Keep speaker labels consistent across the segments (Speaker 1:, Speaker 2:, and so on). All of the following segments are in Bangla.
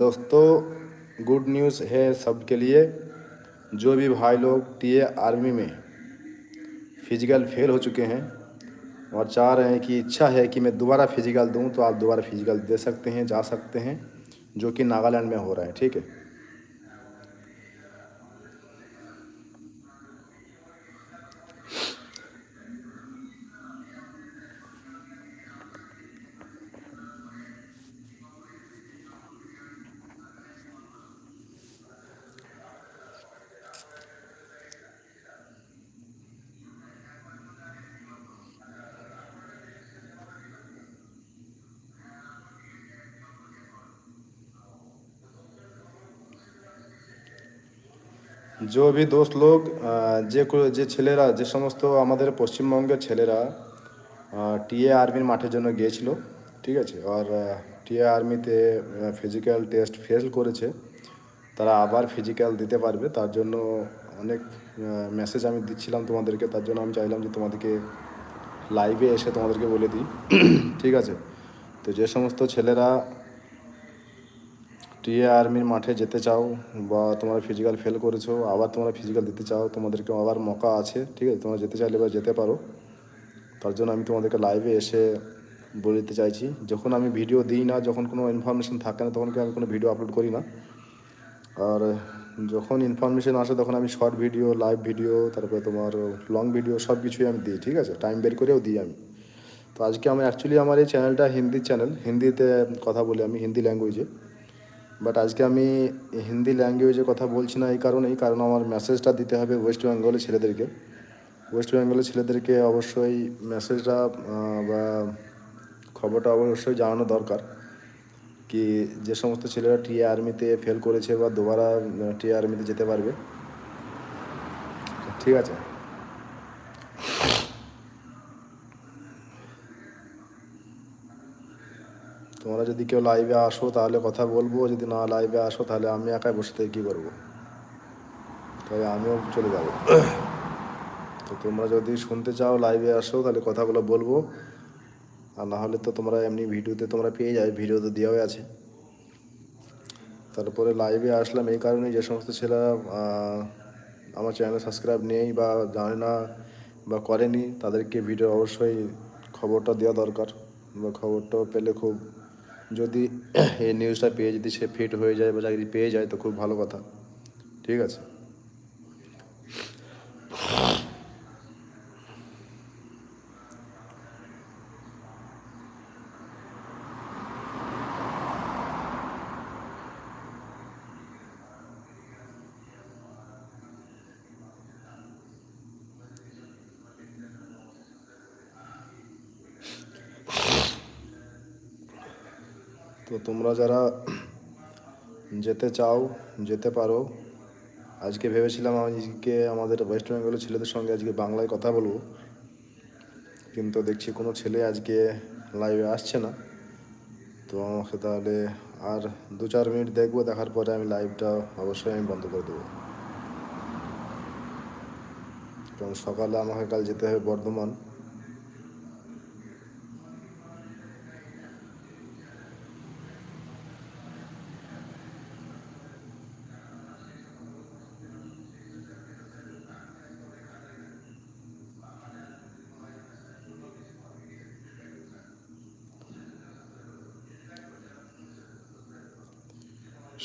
Speaker 1: दोस्तों गुड न्यूज़ है सबके लिए, जो भी भाई लोग टीए आर्मी में फ़िज़िकल फेल हो चुके हैं और चाह रहे हैं कि इच्छा है कि मैं दोबारा फ़िज़िकल दूँ तो आप दोबारा फ़िज़िकल दे सकते हैं, जा सकते हैं, जो कि नागालैंड में हो रहा है, ठीक है? जो भी दोस्त लोग আহ, যে কো- যে ছেলেরা যে সমস্ত আমাদের পশ্চিমবঙ্গের ছেলেরা টিএ আর্মির মাঠের জন্য গিয়েছিল ঠিক আছে আর টিএ আর্মিতে ফিজিক্যাল টেস্ট ফেল করেছে তারা আবার ফিজিক্যাল দিতে পারবে তার জন্য অনেক মেসেজ আমি দিচ্ছিলাম তোমাদেরকে তার জন্য আমি চাইলাম যে তোমাদেরকে লাইভে এসে তোমাদেরকে বলে দিই ঠিক আছে তো যে সমস্ত ছেলেরা টিএ আর্মির মাঠে যেতে চাও বা তোমরা ফিজিক্যাল ফেল করেছ, আবার তোমরা ফিজিক্যাল দিতে চাও তোমাদেরকে আবার মকা আছে, ঠিক আছে? তোমরা যেতে চাইলে বা যেতে পারো। তার জন্য আমি তোমাদেরকে লাইভে এসে বলে দিতে চাইছি, যখন আমি ভিডিও দিই না, যখন কোনো ইনফরমেশন থাকে না, তখন কি আমি কোনো ভিডিও আপলোড করি না? আর যখন ইনফরমেশন আসে, তখন আমি শর্ট ভিডিও লাইভ ভিডিও তারপরে তোমার লং ভিডিও সব কিছুই আমি দিই, ঠিক আছে? টাইম বের করেও দিই আমি। তো আজকে আমি অ্যাকচুয়ালি আমার এই চ্যানেলটা হিন্দি চ্যানেল হিন্দিতে কথা বলি আমি, হিন্দি ল্যাঙ্গুয়েজে বাট আজকে আমি হিন্দি ল্যাঙ্গুয়েজে কথা বলছি না এই কারণেই, কারণ আমার মেসেজটা দিতে হবে ওয়েস্ট বেঙ্গলের ছেলেদেরকে। ওয়েস্ট বেঙ্গলের ছেলেদেরকে অবশ্যই মেসেজটা বা খবরটা অবশ্যই জানানো দরকার। কি যে সমস্ত ছেলেরা টিএ আর্মিতে ফেল করেছে বা দুবারা টিএ আর্মিতে যেতে পারবে। ঠিক আছে? তোমরা যদি কেউ লাইভে আসো, তাহলে কথা বলব। যদি না লাইভে আসো, তাহলে আমি একাই বসে থেকে কী করব? তাহলে আমিও চলে যাব। তো তোমরা যদি শুনতে চাও লাইভে আসো, তাহলে কথাগুলো বলব। আর না হলে তো তোমরা এমনি ভিডিওতে তোমরা পেয়ে যাবে, ভিডিও তো দেওয়াই আছে। তারপরে লাইভে আসলাম এই কারণে যে সমস্ত ছেলেরা আমার চ্যানেল সাবস্ক্রাইব নেই বা জানে না বা করেনি, তাদেরকে ভিডিও অবশ্যই খবরটা দেওয়া দরকার। বা খবরটা পেলে খুব যদি এই নিউজটা পেয়ে যদি সে ফিট হয়ে যায় বা চাকরি পেয়ে যায়, তো খুব ভালো কথা। ঠিক আছে? তো তোমরা যারা যেতে চাও, যেতে পারো। আজকে ভেবেছিলাম আজকে আমাদের ওয়েস্ট বেঙ্গলের ছেলেদের সঙ্গে আজকে বাংলায় কথা বলব। কিন্তু দেখছি কোনো ছেলে আজকে লাইভে আসছে না। তো আমাকে তাহলে আর দু চার মিনিট দেখব, দেখার পরে আমি লাইভটা অবশ্যই আমি বন্ধ করে দেবো। কারণ সকালে আমাকে কাল যেতে হবে বর্ধমান।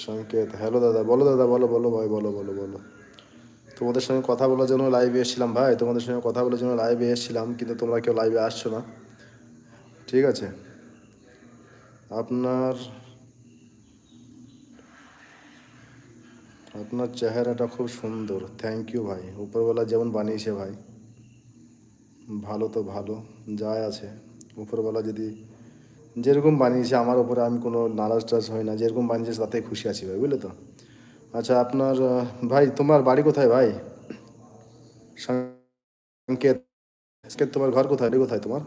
Speaker 1: সংকেত। হ্যালো দাদা, বলো দাদা, বলো বলো ভাই, বলো বলো বলো। তোমাদের সঙ্গে কথা বলার জন্য লাইভে এসেছিলাম ভাই, তোমাদের সঙ্গে কথা বলার জন্য লাইভে এসেছিলাম, কিন্তু তোমরা কেউ লাইভে আসছো না। ঠিক আছে? আপনার আপনার চেহারাটা খুব সুন্দর থ্যাংক ইউ ভাই। উপরবেলা যেমন বানিয়েছে ভাই, ভালো তো ভালো যাই আছে। উপরবেলা যদি যেরকম বানিয়েছে, আমার ওপরে আমি কোনো নারাজ টাজ হয় না, যেরকম বানিয়েছে তাতেই খুশি আছি ভাই, বুঝলে তো? আচ্ছা আপনার ভাই, তোমার বাড়ি কোথায় ভাই? সংকেত তোমার ঘর কোথায় কোথায় তোমার?